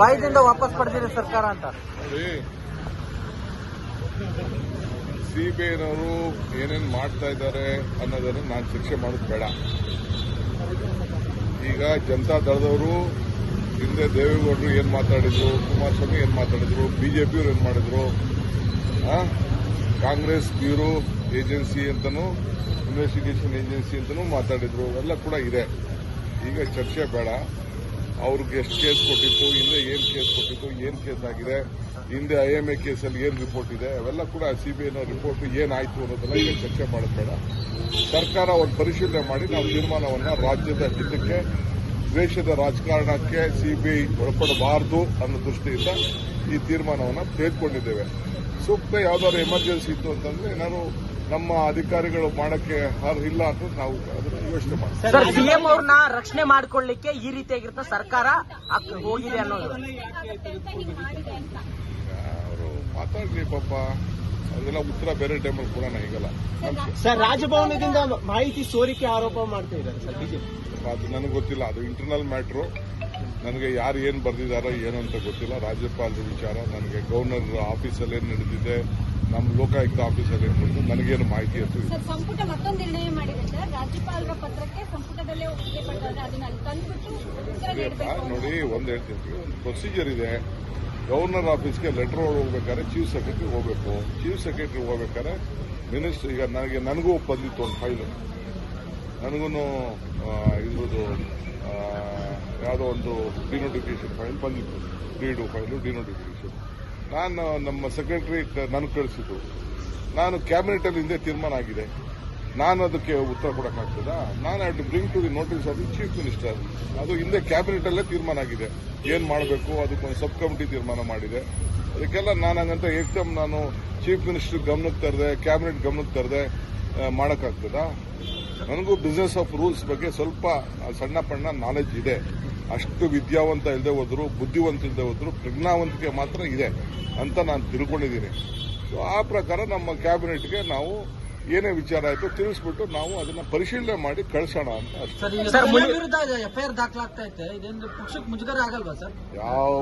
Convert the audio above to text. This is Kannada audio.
ಬಾಯ್ದಿಂದ ವಾಪಸ್ ಪಡೆದಿರಿ ಸರ್ಕಾರ ಅಂತ. ಸಿಬಿಐನವರು ಏನೇನ್ ಮಾಡ್ತಾ ಇದ್ದಾರೆ ಅನ್ನೋದನ್ನು ನಾನು ಶಿಕ್ಷೆ ಮಾಡೋದು ಬೇಡ. ಈಗ ಜನತಾ ದಳದವರು ಹಿಂದೆ ದೇವೇಗೌಡರು ಏನ್ ಮಾತಾಡಿದ್ರು, ಕುಮಾರಸ್ವಾಮಿ ಏನ್ ಮಾತಾಡಿದ್ರು, ಬಿಜೆಪಿಯವರು ಏನ್ ಮಾಡಿದ್ರು? ಕಾಂಗ್ರೆಸ್ ಬ್ಯೂರೋ ಏಜೆನ್ಸಿ ಅಂತನೂ ಇನ್ವೆಸ್ಟಿಗೇಷನ್ ಏಜೆನ್ಸಿ ಅಂತನೂ ಮಾತಾಡಿದ್ರು, ಎಲ್ಲ ಕೂಡ ಇದೆ. ಈಗ ಚರ್ಚೆ ಬೇಡ. ಅವ್ರಿಗೆ ಎಷ್ಟು ಕೇಸ್ ಕೊಟ್ಟಿತ್ತು ಹಿಂದೆ ಏನ್ ಕೇಸ್ ಕೊಟ್ಟಿತ್ತು, ಏನ್ ಕೇಸ್ ಆಗಿದೆ, ಹಿಂದೆ ಐ ಎಂ ಎ ಕೇಸಲ್ಲಿ ಏನ್ ರಿಪೋರ್ಟ್ ಇದೆ, ಅವೆಲ್ಲ ಕೂಡ ಸಿಬಿಐನ ರಿಪೋರ್ಟ್ ಏನಾಯ್ತು ಅನ್ನೋದನ್ನ ಈಗ ಚರ್ಚೆ ಮಾಡಬೇಡ ಬೇಡ. ಸರ್ಕಾರ ಒಂದು ಪರಿಶೀಲನೆ ಮಾಡಿ ನಾವು ತೀರ್ಮಾನವನ್ನ ರಾಜ್ಯದ ಹಿತಕ್ಕೆ, ದ್ವೇಷದ ರಾಜಕಾರಣಕ್ಕೆ ಸಿಬಿಐ ಒಳಪಡಬಾರದು ಅನ್ನೋ ದೃಷ್ಟಿಯಿಂದ ಈ ತೀರ್ಮಾನವನ್ನು ತೆಗೆದುಕೊಂಡಿದ್ದೇವೆ. ಸೂಕ್ತ ಯಾವ್ದಾದ್ರು ಎಮರ್ಜೆನ್ಸಿ ಇತ್ತು ಅಂತಂದ್ರೆ ನಾನು ನಮ್ಮ ಅಧಿಕಾರಿಗಳು ಮಾಡಕ್ಕೆ ಅರ್ಹಿಲ್ಲ ಅಂತ ನಾವು ಯೋಚನೆ ಮಾಡ್ತೀವಿ ಸರ್ ಸಿಎಂ ಅವ್ರನ್ನ ರಕ್ಷಣೆ ಮಾಡ್ಕೊಳ್ಳಿಕ್ಕೆ ಈ ರೀತಿಯಾಗಿರ್ತ ಸರ್ಕಾರ ಹೋಗಿದೆ ಅನ್ನೋದು ಅವರು ಮಾತಾಡ್ಲಿ ಪಾಪ. ಅದೆಲ್ಲ ಉತ್ತರ ಬೇರೆ ಟೈಮಲ್ಲಿ ಕೂಡ ಈಗಲ್ಲ ಸರ್ ರಾಜಭವನದಿಂದ ಮಾಹಿತಿ ಸೋರಿಕೆ ಆರೋಪ ಮಾಡ್ತಾ ಇದ್ದಾರೆ ಸರ್ ಬಿಜೆಪಿ. ಅದು ನನಗೆ ಗೊತ್ತಿಲ್ಲ. ಅದು ಇಂಟರ್ನಲ್ ಮ್ಯಾಟ್ರು ನನಗೆ ಯಾರು ಏನು ಬರೆದಿದ್ದಾರೋ ಏನು ಅಂತ ಗೊತ್ತಿಲ್ಲ. ರಾಜ್ಯಪಾಲರ ವಿಚಾರ ನನಗೆ ಗವರ್ನರ್ ಆಫೀಸಲ್ಲಿ ಏನು ನಡೆದಿದೆ ನಮ್ಮ ಲೋಕಾಯುಕ್ತ ಆಫೀಸಲ್ಲಿ ಏನು ನಡೆದಿದೆ ನನಗೇನು ಮಾಹಿತಿ ಅಂತೂ ಸರ್ ಸಂಪುಟ ಮತ್ತೊಂದು ನಿರ್ಣಯ ಮಾಡಿದೆ ಸರ್. ರಾಜ್ಯಪಾಲರ ಪತ್ರಕ್ಕೆ ಸಂಪುಟದಲ್ಲೇ ಒಪ್ಪಿಗೆ ಪಡೆದಾಗ ಅದನ್ನ ಅಲ್ಲಿ ತಂದ್ಬಿಟ್ಟು ಉತ್ತರ ನೀಡಬೇಕು ನೋಡಿ ಒಂದು ಹೇಳ್ತಿರ್ತೀವಿ ಒಂದು ಪ್ರೊಸೀಜರ್ ಇದೆ. ಗವರ್ನರ್ ಆಫೀಸ್ಗೆ ಲೆಟರ್ ಹೋಗ್ಬೇಕಾದ್ರೆ ಚೀಫ್ ಸೆಕ್ರೆಟರಿ ಹೋಗಬೇಕು. ಚೀಫ್ ಸೆಕ್ರೆಟರಿ ಹೋಗ್ಬೇಕಾದ್ರೆ ಮಿನಿಸ್ಟರ್ ಈಗ ನನಗೆ ನನಗೂ ಬಂದಿತ್ತು ಒಂದು ಫೈಲು ನನಗೂ ಇದ್ರದ್ದು ಆ, ಯಾವುದೋ ಒಂದು ಡಿನೋಟಿಫಿಕೇಶನ್ ಫೈಲ್ ಬಂದಿತ್ತು. ಡಿ ಫೈಲು ಡಿನೋಟಿಫಿಕೇಶನ್ ನಾನು ನಮ್ಮ ಸೆಕ್ರೆಟರಿ ನನಗೆ ಕಳಿಸಿದ್ದು. ನಾನು ಕ್ಯಾಬಿನೆಟಲ್ಲಿ ಹಿಂದೆ ತೀರ್ಮಾನ ಆಗಿದೆ. ನಾನು ಅದಕ್ಕೆ ಉತ್ತರ ಕೊಡೋಕ್ಕಾಗ್ತದಾ? ನಾನು I to bring to the notice of the chief minister ಅದು ಹಿಂದೆ ಕ್ಯಾಬಿನೆಟಲ್ಲೇ ತೀರ್ಮಾನ ಆಗಿದೆ. ಏನು ಮಾಡಬೇಕು? ಅದಕ್ಕೊಂದು ಸಬ್ ಕಮಿಟಿ ತೀರ್ಮಾನ ಮಾಡಿದೆ. ಅದಕ್ಕೆಲ್ಲ ನಾನು ಹಂಗಂತ ಏಕ್ದಮ್ ನಾನು ಚೀಫ್ ಮಿನಿಸ್ಟರ್ ಗಮನಕ್ಕೆ ತರದೆ ಕ್ಯಾಬಿನೆಟ್ ಗಮನಕ್ಕೆ ತರದೆ ಮಾಡೋಕ್ಕಾಗ್ತದಾ? ನನಗೂ ಬಿಸ್ನೆಸ್ ಆಫ್ ರೂಲ್ಸ್ ಬಗ್ಗೆ ಸ್ವಲ್ಪ ಸಣ್ಣ ಪಣ್ಣ ನಾಲೆಜ್ ಇದೆ. ಅಷ್ಟು ವಿದ್ಯಾವಂತ ಇಲ್ಲದೆ ಹೋದ್ರು ಬುದ್ಧಿವಂತ ಇಲ್ಲದೆ ಹೋದ್ರು ಪ್ರಜ್ಞಾವಂತಿಕೆ ಮಾತ್ರ ಇದೆ ಅಂತ ನಾನು ತಿಳ್ಕೊಂಡಿದ್ದೀನಿ. ಸೊ ಆ ಪ್ರಕಾರ ನಮ್ಮ ಕ್ಯಾಬಿನೆಟ್ಗೆ ನಾವು ಏನೇ ವಿಚಾರ ಆಯಿತು ತಿಳಿಸ್ಬಿಟ್ಟು ನಾವು ಅದನ್ನ ಪರಿಶೀಲನೆ ಮಾಡಿ ಕಳಿಸೋಣ ಅಂತ ಯಾವ